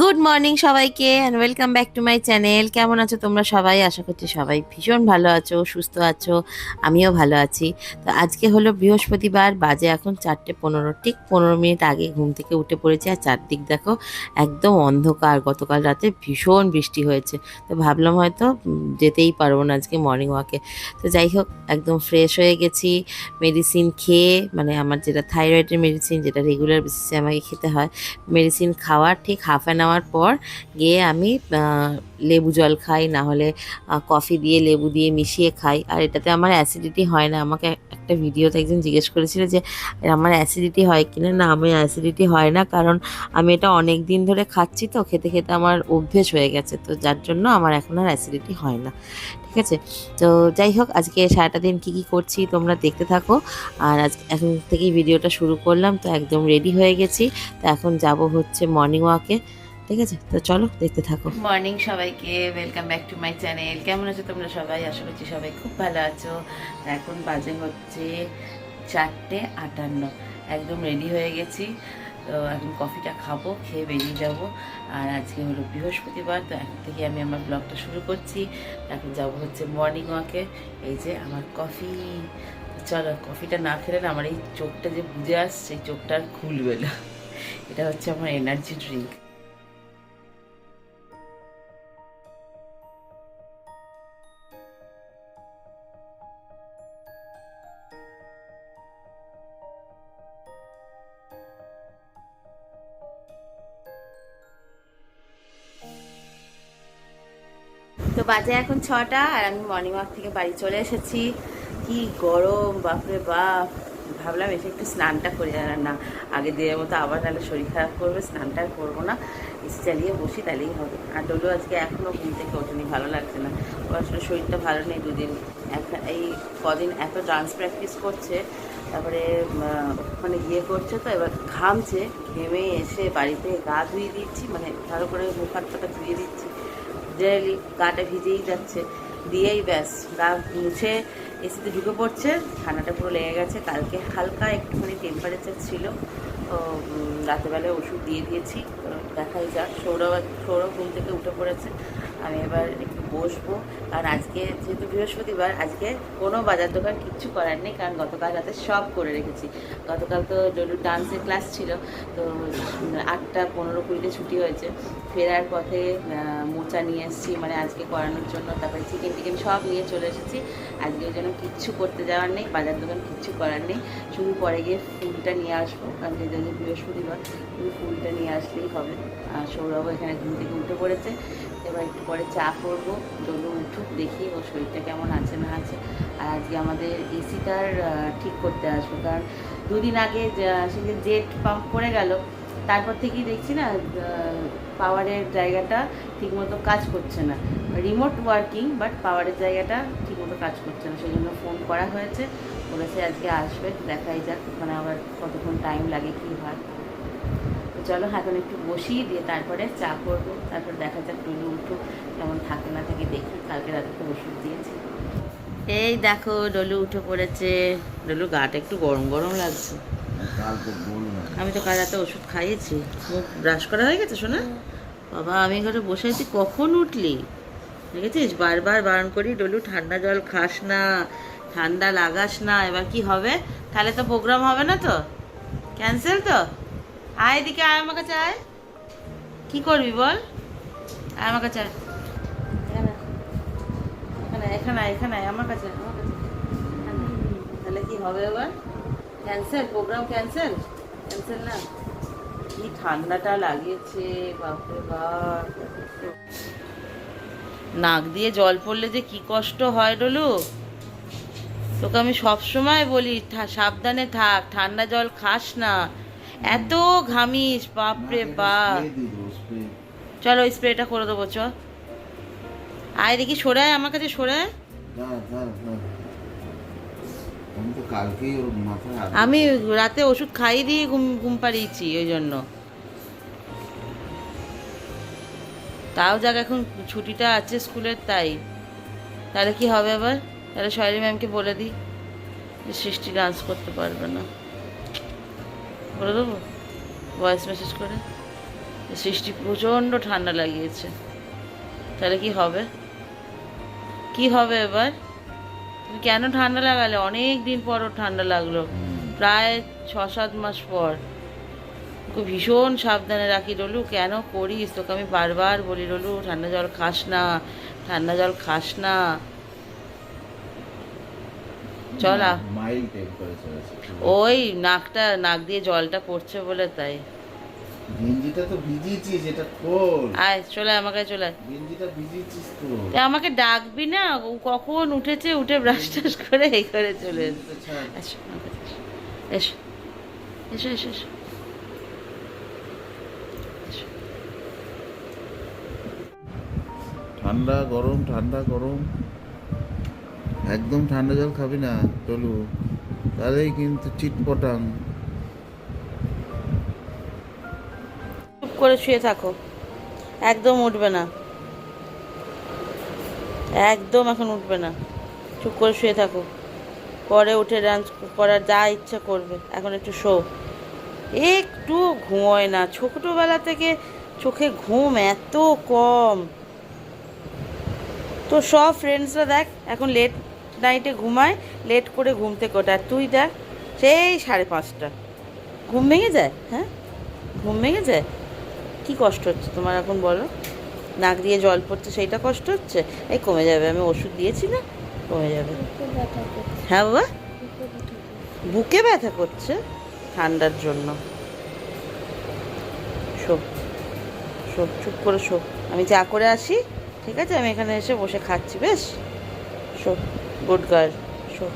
Good morning সবাইকে and welcome back to my channel কেমন আছো তোমরা সবাই? আশা করছি সবাই ভীষণ ভালো আছো, সুস্থ আছো, আমিও ভালো আছি। তো আজকে হলো বৃহস্পতিবার, বাজে এখন চারটে পনেরো, ঠিক পনেরো মিনিট আগে ঘুম থেকে উঠে পড়েছি, আর চারদিক দেখো একদম অন্ধকার। গতকাল রাতে ভীষণ বৃষ্টি হয়েছে, তো ভাবলাম হয়তো যেতেই পারব না আজকে মর্নিং ওয়াকে তো যাই হোক, একদম ফ্রেশ হয়ে গেছি মেডিসিন খেয়ে মানে আমার যেটা থাইরয়েডের মেডিসিন যেটা রেগুলার বেসিসে আমাকে খেতে হয় মেডিসিন খাওয়ার ঠিক হাফ অ্যান আওয়ার পর গিয়ে আমি লেবু জল খাই না হলে কফি দিয়ে লেবু দিয়ে মিশিয়ে খাই। আর এটাতে আমার অ্যাসিডিটি হয় না। আমাকে একটা ভিডিওতে একজন জিজ্ঞেস করেছিল যে, আমার অ্যাসিডিটি হয় কিনা না? আমি অ্যাসিডিটি হয় না, কারণ আমি এটা অনেক দিন ধরে খাচ্ছি তো, খেতে খেতে আমার অভ্যেস হয়ে গেছে। তো যার জন্য আমার এখন আর অ্যাসিডিটি হয় না। ঠিক আছে? তো যাই হোক, আজকে সারাটা দিন কী কী করছি তোমরা দেখতে থাকো। আর আজ, এখন থেকেই ভিডিওটা শুরু করলাম। তো একদম রেডি হয়ে গেছি। তো এখন যাব হচ্ছে মর্নিং ওয়াকে ঠিক আছে? তো চলো, দেখতে থাকো। মর্নিং সবাইকে welcome back to my channel কেমন আছো তোমরা সবাই? আশা করছি সবাই খুব ভালো আছো। এখন বাজে হচ্ছে চারটে আটান্ন। একদম রেডি হয়ে গেছি। তো এখন কফিটা খাব, খেয়ে বেরিয়ে যাব। আর আজকে হলো বৃহস্পতিবার, তো এখন থেকে আমি আমার ব্লগটা শুরু করছি। এখন যাব হচ্ছে মর্নিং ওয়াকে এই যে আমার কফি চলো কফিটা না খেলে না, আমার এই চোখটা যে বুঝে আসছে, এই চোখটা আর খুলবে না। এটা হচ্ছে আমার এনার্জি ড্রিঙ্ক বাজে এখন ছটা আর আমি মর্নিং ওয়াক থেকে বাড়ি চলে এসেছি। কি গরম, বাপরে বাপ। ভাবলাম এসে একটু স্নানটা করে আর না আগে দিনের মতো আবার নাহলে শরীর খারাপ করবে, স্নানটা করব না। এসে চালিয়ে বসি, তাহলেই হবে। আর ডলু আজকে এখনও ঘুম থেকে ওঠেনি, ভালো লাগছে না। ওর আসলে শরীরটা ভালো নেই দুদিন। এখন এই কদিন এত ডান্স প্র্যাকটিস করছে, তারপরে ওখানে গিয়ে করছে তো, এবার ঘামছে, ঘেমে এসে বাড়িতে গা ধুয়ে দিচ্ছি মানে ভালো করে মুখ হাত ধুয়ে দিচ্ছি। জেনারেলি গাটা ভিজেই যাচ্ছে। দিয়েই ব্যাস, গা মুছে এসিতে ঢুকে পড়ছে, ঠান্ডাটা পুরো লেগে গেছে। কালকে হালকা একটুখানি টেম্পারেচার ছিল। রাতেরবেলায় ওষুধ দিয়ে দিয়েছি। দেখাই যাক। সৌরভ সৌরভ ঘুম থেকে উঠে পড়েছে। আমি এবার একটু বসবো। কারণ আজকে যেহেতু বৃহস্পতিবার, আজকে কোনো বাজার দোকান কিচ্ছু করার নেই, কারণ গতকাল রাতে সব করে রেখেছি। গতকাল তো ডলুর ডান্সের ক্লাস ছিল, তো আটটা পনেরো কুড়িতে ছুটি হয়েছে। ফেরার পথে মোচা নিয়ে এসেছি মানে আজকে করানোর জন্য। তারপরে চিকেন টিকেন সব নিয়ে চলে এসেছি। আজকে ওই জন্য কিচ্ছু করতে যাওয়ার নেই, বাজার দোকান কিচ্ছু করার নেই। শুধু পরে গিয়ে ফুলটা নিয়ে আসব, কারণ যেহেতু বৃহস্পতিবার, শুধু ফুলটা নিয়ে আসলেই হবে। আর সৌরভ এখানে ঘুম থেকে উঠে পড়েছে। এবার একটু পরে চা করব। ডলু উঠুক, দেখি ওর শরীরটা কেমন আছে না আছে। আর আজকে আমাদের এসিটার ঠিক করতে আসব। কারণ দুদিন আগে যা- সে যে জেট পাম্প করে গেল। তারপর থেকেই দেখছি না পাওয়ারের জায়গাটা ঠিকমতো কাজ করছে না। রিমোট ওয়ার্কিং, বাট পাওয়ারের জায়গাটা ঠিকমতো কাজ করছে না। সেই জন্য ফোন করা হয়েছে। বলেছে আজকে আসবে, দেখাই যাক। ওখানে আবার কতক্ষণ টাইম লাগে, কী হয়। চলো এখন একটু বসিয়ে দিয়ে তারপরে চা করব। তারপর দেখা যাক টুলু উঠুক কেমন থাকে না থাকে দেখি। কালকে রাতে ওষুধ দিয়েছি। এই দেখো ডলু উঠে পড়েছে। ডলু গাটা একটু গরম গরম লাগছে। আমি তো কাল রাতে ওষুধ খাইয়েছি। মুখ ব্রাশ করা হয়ে গেছে শোনা বাবা আমি ঘরে বসে আছি কখন উঠলি? দেখেছিস? বারবার বারণ করি ডলু ঠান্ডা জল খাস না ঠান্ডা লাগাস না এবার কি হবে? তাহলে তো প্রোগ্রাম হবে না তো? ক্যান্সেল তো? আয় এদিকে আয় আমার কাছে আয়। কি করবি বল? আয় আমার কাছে। এখানে এখানে এখানে আমার কাছে তাহলে কি হবে প্রোগ্রাম ক্যান্সেল না? কি ঠান্ডাটা লাগিয়েছে, বাপরে বাপ। নাক দিয়ে জল পড়লে যে কি কষ্ট হয় ডলু। তোকে আমি সবসময় বলি সাবধানে থাক, ঠান্ডা জল খাস না। এত ঘামিস বাপরে বাপ। চলো ওই স্প্রেটা করে দেবো চ আয় দেখি সরায় আমার কাছে সরায় আমি রাতে ওষুধ খাইয়ে দিয়ে ঘুম ঘুম পাড়িয়েছি ওই জন্য। তাও যাক এখন ছুটিটা আছে স্কুলের তাই। তাহলে কি হবে আবার? তাহলে শৈলী ম্যামকে বলে দিই যে সৃষ্টি ডান্স করতে পারবে না। বলে দেবো? ভয়েস মেসেজ করে। সৃষ্টি প্রচণ্ড ঠান্ডা লাগিয়েছে। তাহলে কি হবে? কি হবে এবার? তুমি কেন ঠান্ডা লাগালে? অনেক দিন পর ওর ঠান্ডা লাগল। প্রায় ছ সাত মাস পর। ওকে ভীষণ সাবধানে রাখি রলু। কেন করিস? তোকে আমি বারবার বলি রলু ঠান্ডা জল খাস না ঠান্ডা জল খাস না। চল ওই নাকটা নাক দিয়ে জলটা পড়ছে বলে তাই। গেঞ্জিটা তো ভিজিয়েছিস এটা খোল। আয় চলে আয়, চলে গেঞ্জিটা ভিজিয়েছিস তো। আমাকে ডাকবি না? ও কখন উঠেছে উঠে ব্রাশ টাশ করে এই করে চলে এসো। ঠান্ডা গরম ঠান্ডা গরম। একদম ঠান্ডা জল খাবি না, চলু। তাহলেই কিন্তু চিটপটাং। চুপ করে শুয়ে থাকো। একদম উঠবে না। একদম এখন উঠবে না। চুপ করে শুয়ে থাকো। পরে উঠে ডান্স করার যা ইচ্ছা করবে। এখন একটু শো। একটু ঘুমোয় না। ছোটোবেলা থেকে চোখে ঘুম এত কম। তো সব ফ্রেন্ডসরা দেখ, এখন লেট নাইটে ঘুমায় লেট করে ঘুম থেকে ওঠে। তুই দেখ, সেই সাড়ে পাঁচটা। ঘুম ভেঙে যায়? হ্যাঁ? ঘুম ভেঙে যায়? কি কষ্ট হচ্ছে তোমার এখন বলো? নাক দিয়ে জল পড়ছে, সেইটা কষ্ট হচ্ছে? এই কমে যাবে, আমি ওষুধ দিয়েছি না, কমে যাবে। হ্যাঁ বাবা? বুকে ব্যথা করছে ঠান্ডার জন্য। শো শো চুপ করে শো আমি চা করে আসি, ঠিক আছে? আমি এখানে এসে বসে খাচ্ছি, বেশ? শো গার্ল শো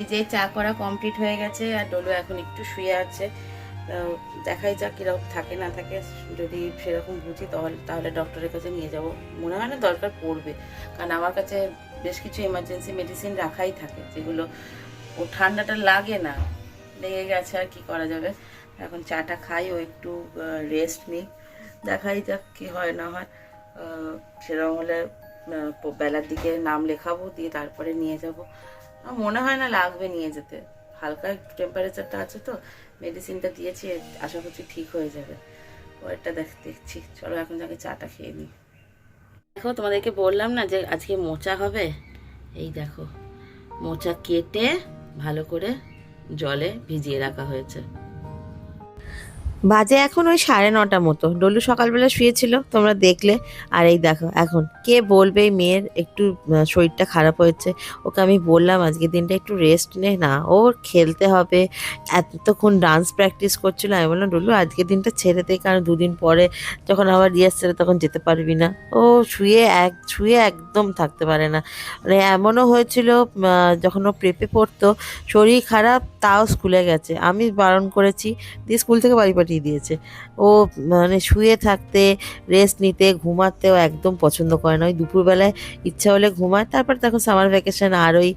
এই যে চা করা কমপ্লিট হয়ে গেছে আর ডলু এখন একটু শুয়ে আছে। দেখাই যাক কীরকম থাকে, না থাকে, যদি সেরকম বুঝি তাহলে তাহলে ডক্টরের কাছে নিয়ে যাব। মনে হয় না দরকার পড়বে। কারণ আমার কাছে বেশ কিছু এমার্জেন্সি মেডিসিন রাখাই থাকে, যেগুলো ও ঠান্ডাটা লাগে না, লেগে গেছে আর কি করা যাবে। এখন চাটা খাই, ও একটু রেস্ট নিই দেখাই যাক কি হয় না হয়। সেরকম হলে বেলার দিকে নাম লেখাবো, দিয়ে তারপরে নিয়ে যাব। মনে হয় না লাগবে নিয়ে যেতে। হালকা টেম্পারেচারটা আছে তো মেডিসিনটা দিয়েছি, আশা করছি ঠিক হয়ে যাবে। ওয়েটটা দেখ দেখছি। চলো এখন যাকে চাটা খেয়ে নিই। দেখো, তোমাদেরকে বললাম না যে আজকে মোচা হবে? এই দেখো, মোচা কেটে ভালো করে জলে ভিজিয়ে রাখা হয়েছে। বাজে এখন ওই সাড়ে নটা মতো। ডলু সকালবেলা শুয়েছিল, তোমরা দেখলে। আর এই দেখো, এখন কে বলবে মেয়ের একটু শরীরটা খারাপ হয়েছে? ওকে আমি বললাম, আজকে দিনটা একটু রেস্ট নে না, ওর খেলতে হবে। এতক্ষণ ডান্স প্র্যাকটিস করছিল। আমি বললাম ডলু আজকে দিনটা ছেড়ে দে, কারণ দুদিন পরে যখন আবার রিহার্সালে তখন যেতে পারবি না। ও শুয়ে এক, শুয়ে একদম থাকতে পারে না। মানে এমনও হয়েছিল যখন ও প্রেপে পড়তো, শরীর খারাপ, তাও স্কুলে গেছে। আমি বারণ করেছি, দিয়ে স্কুল থেকে বাড়ি দিয়েছে। ও মানে শুয়ে থাকতে রেস্ট নিতে, ঘুমাতেও একদম পছন্দ করে না। ওই দুপুরবেলায় ইচ্ছা হলে ঘুমায়, তারপর তখন সামার ভ্যাকেশন আর ওই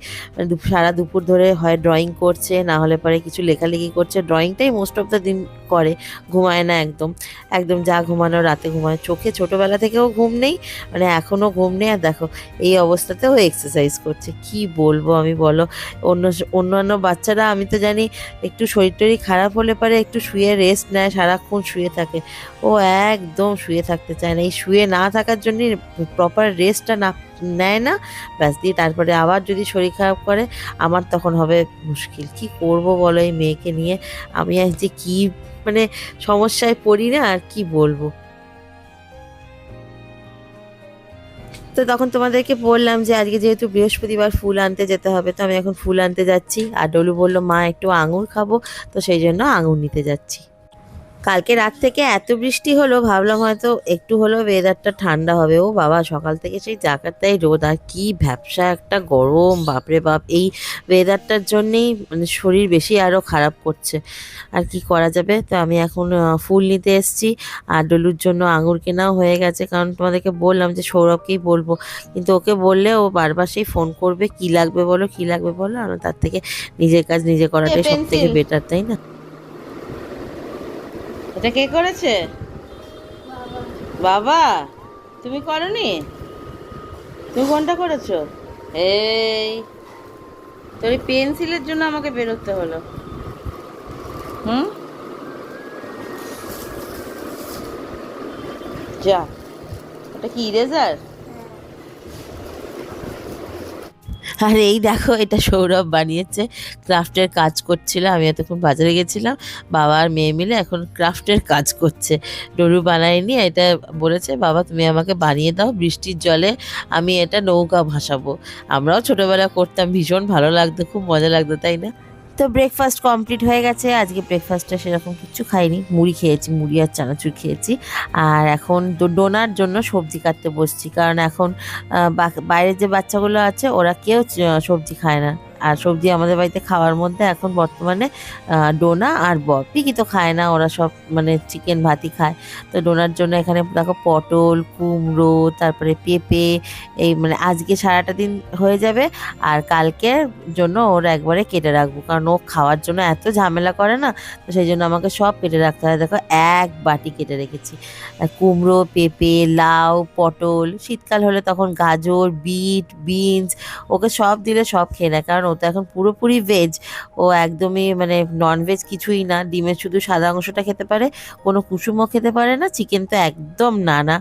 সারা দুপুর ধরে হয় ড্রয়িং করছে, না হলে পরে কিছু লেখালেখি করছে। ড্রয়িংটাই মোস্ট অফ দ্য দিন করে, ঘুমায় না একদম। একদম যা ঘুমানো রাতে ঘুমায়। চোখে ছোটোবেলা থেকেও ঘুম নেই মানে এখনও ঘুম নেই। আর দেখো, এই অবস্থাতেও এক্সারসাইজ করছে। কি বলব আমি বলো? অন্য, অন্যান্য বাচ্চারা, আমি তো জানি একটু শরীর টরীর খারাপ হলে পারে একটু শুয়ে রেস্ট নেয়। সারাক্ষণ শুয়ে থাকে। ও একদম শুয়ে থাকতে চায় না। এই শুয়ে না থাকার জন্যই প্রপার রেস্টটা না, নেয় না। ব্যাস, দিয়ে তারপরে আবার যদি শরীর খারাপ করে, আমার তখন হবে মুশকিল। কি করব বলো এই মেয়েকে নিয়ে? আমি আজ যে কি মানে সমস্যায় পড়ি না, আর কি বলব? তো তখন তোমাদেরকে বললাম যে, আজকে যেহেতু বৃহস্পতিবার ফুল আনতে যেতে হবে, তো আমি এখন ফুল আনতে যাচ্ছি। আর ডলু বলল, মা, একটু আঙুর খাব। তো সেই জন্য আঙুর নিতে যাচ্ছি। কালকে রাত থেকে এত বৃষ্টি হলো ভাবলাম হয়তো একটু হলেও ওয়েদারটা ঠান্ডা হবে। ও বাবা সকাল থেকে সেই জাকারটাই রোদ আর কি ভ্যাবসা একটা গরম বাপরে বাপ! এই ওয়েদারটার জন্যেই মানে শরীর বেশি আরও খারাপ করছে। আর কি করা যাবে? তো আমি এখন ফুল নিতে এসেছি। আর ডলুর জন্য আঙুর কেনাও হয়ে গেছে কারণ তোমাদেরকে বললাম যে সৌরভকেই বলব। কিন্তু ওকে বললে ও বারবার সেই ফোন করবে কি লাগবে বলো কি লাগবে বলো? আর তার থেকে নিজের কাজ নিজে করাটাই সব থেকে বেটার তাই না? এটা কে করেছে? বাবা, তুমি করনি? তুমি কোনটা করেছ? এই, তোর পেন্সিলের জন্য আমাকে বেরোতে হলো। হুম? যা ওটা কি ইরেজার আর এই দেখো, এটা সৌরভ বানিয়েছে। ক্রাফটের কাজ করছিল, আমি এতক্ষণ বাজারে গেছিলাম। বাবা আর মেয়ে মিলে এখন ক্রাফটের কাজ করছে। ডরু বানায়নি এটা বলেছে, বাবা, তুমি আমাকে বানিয়ে দাও, বৃষ্টির জলে আমি এটা নৌকা ভাসাবো। আমরাও ছোটোবেলা করতাম, ভীষণ ভালো লাগতো, খুব মজা লাগতো, তাই না? তো ব্রেকফাস্ট কমপ্লিট হয়ে গেছে। আজকে ব্রেকফাস্টটা সেরকম কিছু খাইনি। মুড়ি খেয়েছি, মুড়ি আর চানাচুর খেয়েছি। আর এখন ডোনার জন্য সবজি কাটতে বসছি। কারণ এখন বাইরের যে বাচ্চাগুলো আছে, ওরা কেউ সবজি খায় না। আর সবজি আমাদের বাড়িতে খাওয়ার মধ্যে এখন বর্তমানে ডোনা আর বর। পিকি তো খায় না, ওরা সব মানে চিকেন ভাতই খায়। তো ডোনার জন্য এখানে দেখো পটল, কুমড়ো, তারপরে পেঁপে, এই মানে আজকে সারাটা দিন হয়ে যাবে আর কালকের জন্য ওরা একবারে কেটে রাখব। কারণ ও খাওয়ার জন্য এত ঝামেলা করে না, তো সেই জন্য আমাকে সব কেটে রাখতে হয়। দেখো এক বাটি কেটে রেখেছি। কুমড়ো, পেঁপে, লাউ, পটল, শীতকাল হলে তখন গাজর, বিট, বিনস, ওকে সব দিলে সব খেয়ে নেয়। কারণ তো এখন পুরোপুরি ভেজ ও একদমই মানে ননভেজ কিছুই না, ডিমের শুধু সাদা অংশটা খেতে পারে, কোনো কুসুমও খেতে পারে না চিকেন তো একদম না না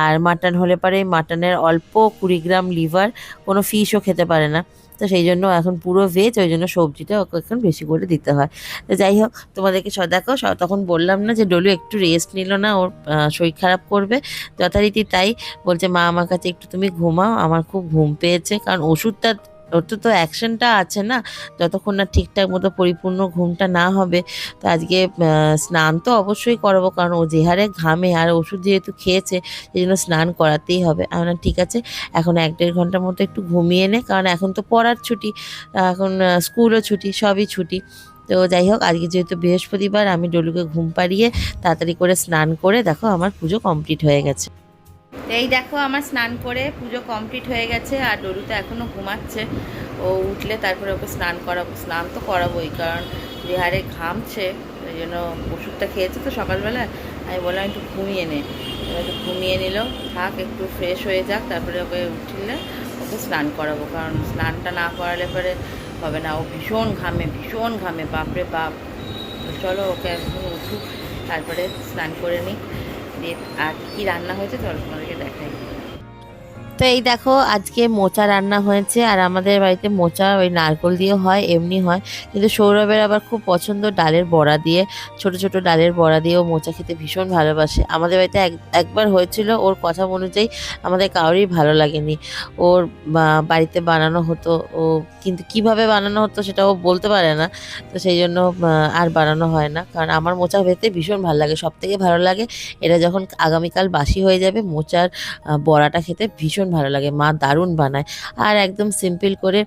আর মাটন হলে পারে মাটনের অল্প কুড়ি গ্রাম লিভার কোনো ফিশও খেতে পারে না। তো সেই জন্য এখন পুরো ভেজ ওই জন্য সবজিটা ওকে এখন বেশি করে দিতে হয়। তো যাই হোক, তোমাদেরকে দেখো তখন বললাম না যে ডলু একটু রেস্ট নিল না, ওর শরীর খারাপ করবে। যথারীতি তাই বলছে, মা, আমার কাছে একটু তুমি ঘুমাও, আমার খুব ঘুম পেয়েছে। কারণ ওষুধটা ওর তো তো অ্যাকশনটা আছে না যতক্ষণ না ঠিকঠাক মতো পরিপূর্ণ ঘুমটা না হবে তো আজকে স্নান তো অবশ্যই করাবো কারণ ও যে হারে ঘামে আর ওষুধ যেহেতু খেয়েছে সেই জন্য স্নান করাতেই হবে। আমি বললাম, ঠিক আছে এখন এক দেড় ঘণ্টার মতো একটু ঘুমিয়ে নে কারণ এখন তো পড়ার ছুটি এখন স্কুলও ছুটি সবই ছুটি। তো যাই হোক আজকে যেহেতু বৃহস্পতিবার আমি ডলুকে ঘুম পাড়িয়ে তাড়াতাড়ি করে স্নান করে দেখো আমার পুজো কমপ্লিট হয়ে গেছে। এই দেখো আমার স্নান করে পুজো কমপ্লিট হয়ে গেছে আর ডরু তো এখনও ঘুমাচ্ছে। ও উঠলে তারপরে ওকে স্নান করাবো, স্নান তো করাবোই, কারণ যে হারে ঘামছে ওই জন্য ওষুধটা খেয়েছে তো সকালবেলা আমি বললাম একটু ঘুমিয়ে নে। একটু ঘুমিয়ে নিল, থাক, একটু ফ্রেশ হয়ে যাক, তারপরে ওকে উঠলে ওকে স্নান করাবো, কারণ স্নানটা না করালে পরে হবে না। ও ভীষণ ঘামে ভীষণ ঘামে, বাপরে বাপ। চলো ওকে এখন উঠুক, তারপরে স্নান করে নিই আর কি রান্না হয়েছে চলো তোমাদেরকে দেখাই। তো এই দেখো, আজকে মোচা রান্না হয়েছে আর আমাদের বাড়িতে মোচা ওই নারকল দিয়ে হয়, এমনি হয়। কিন্তু সৌরভের আবার খুব পছন্দ ডালের বড়া দিয়ে। ছোট ছোট ডালের বড়া দিয়ে ও মোচা খেতে ভীষণ ভালোবাসে। আমাদের বাড়িতে এক, একবার হয়েছিল, ওর কথা অনুযায়ী আমাদের কারোরই ভালো লাগেনি। ওর বাড়িতে বানানো হতো, ও কিন্তু কীভাবে বানানো হতো সেটা ও বলতে পারে না। তো সেই জন্য আর বানানো হয় না। কারণ আমার মোচা খেতে ভীষণ ভালো লাগে সব থেকে ভালো লাগে, এটা যখন আগামীকাল বাসি হয়ে যাবে, মোচার বড়াটা খেতে ভীষণ ভালো লাগে। মা দারুণ বানায়। আর একদম সিম্পল করে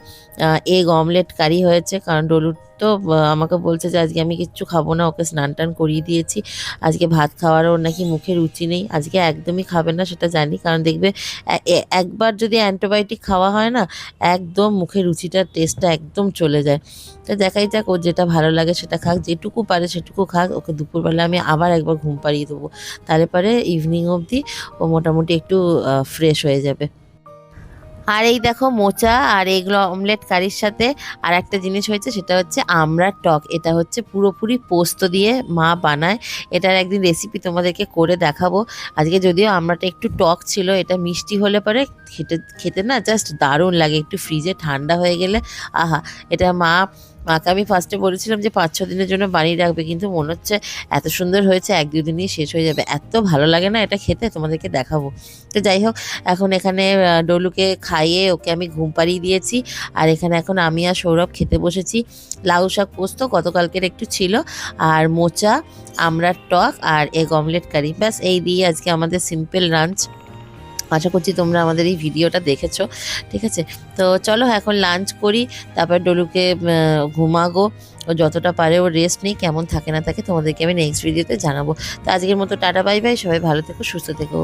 এগ অমলেট কারি হয়েছে, কারণ ডলুর তো আমাকে বলছে যে, আজকে আমি কিচ্ছু খাব না, ওকে স্নান টান করিয়ে দিয়েছি। আজকে ভাত খাওয়ার ওর নাকি মুখে রুচি নেই। আজকে একদমই খাবে না, সেটা জানি। কারণ দেখবে একবার যদি অ্যান্টিবায়োটিক খাওয়া হয় না, একদম মুখে রুচিটার টেস্টটা একদম চলে যায়। তো দেখাই যাক ওর যেটা ভালো লাগে সেটা খাক। যেটুকু পারে সেটুকু খাক। ওকে দুপুরবেলা আমি আবার একবার ঘুম পাড়িয়ে দেবো। তাহলে পরে ইভিনিং অবধি ও মোটামুটি একটু ফ্রেশ হয়ে যাবে। আর এই দেখো মোচা আর এগুলো অমলেট কারির সাথে আর একটা জিনিস হয়েছে, সেটা হচ্ছে আমরা টক। এটা হচ্ছে পুরোপুরি পোস্ত দিয়ে মা বানায়। এটার একদিন রেসিপি তোমাদেরকে করে দেখাবো। আজকে যদিও আমরাটা একটু টক ছিল, এটা মিষ্টি হলে পরে খেতে খেতে না জাস্ট দারুণ লাগে। একটু ফ্রিজে ঠান্ডা হয়ে গেলে, আহা, এটা মা মাকে আমি ফার্স্টে বলেছিলাম যে পাঁচ, ছ দিনের জন্য বানিয়ে রাখবে, কিন্তু মনে হচ্ছে এত সুন্দর হয়েছে, এক দুদিনই শেষ হয়ে যাবে। এত ভালো লাগে না এটা খেতে? তোমাদেরকে দেখাবো। তো যাই হোক, এখন এখানে ডলুকে খাইয়ে ওকে আমি ঘুম পাড়িয়ে দিয়েছি। আর এখানে এখন আমি আর সৌরভ খেতে বসেছি। লাউ শাক পোস্ত গতকালকের একটু ছিল। আর মোচা, আমড়ার টক আর এগ অমলেট কারি। ব্যাস, এই দিয়ে আজকে আমাদের সিম্পল লাঞ্চ আশা করছি তোমরা আমাদের এই ভিডিওটা দেখেছ। ঠিক আছে? তো চলো এখন লাঞ্চ করি, তারপর ডলুকে ঘুমাগো। ও যতটা পারে ও রেস্ট নেই কেমন থাকে না থাকে তোমাদেরকে আমি নেক্সট ভিডিওতে জানাব। তো আজকের মতো টাটা বাই বাই সবাই ভালো থেকো, সুস্থ থেকো।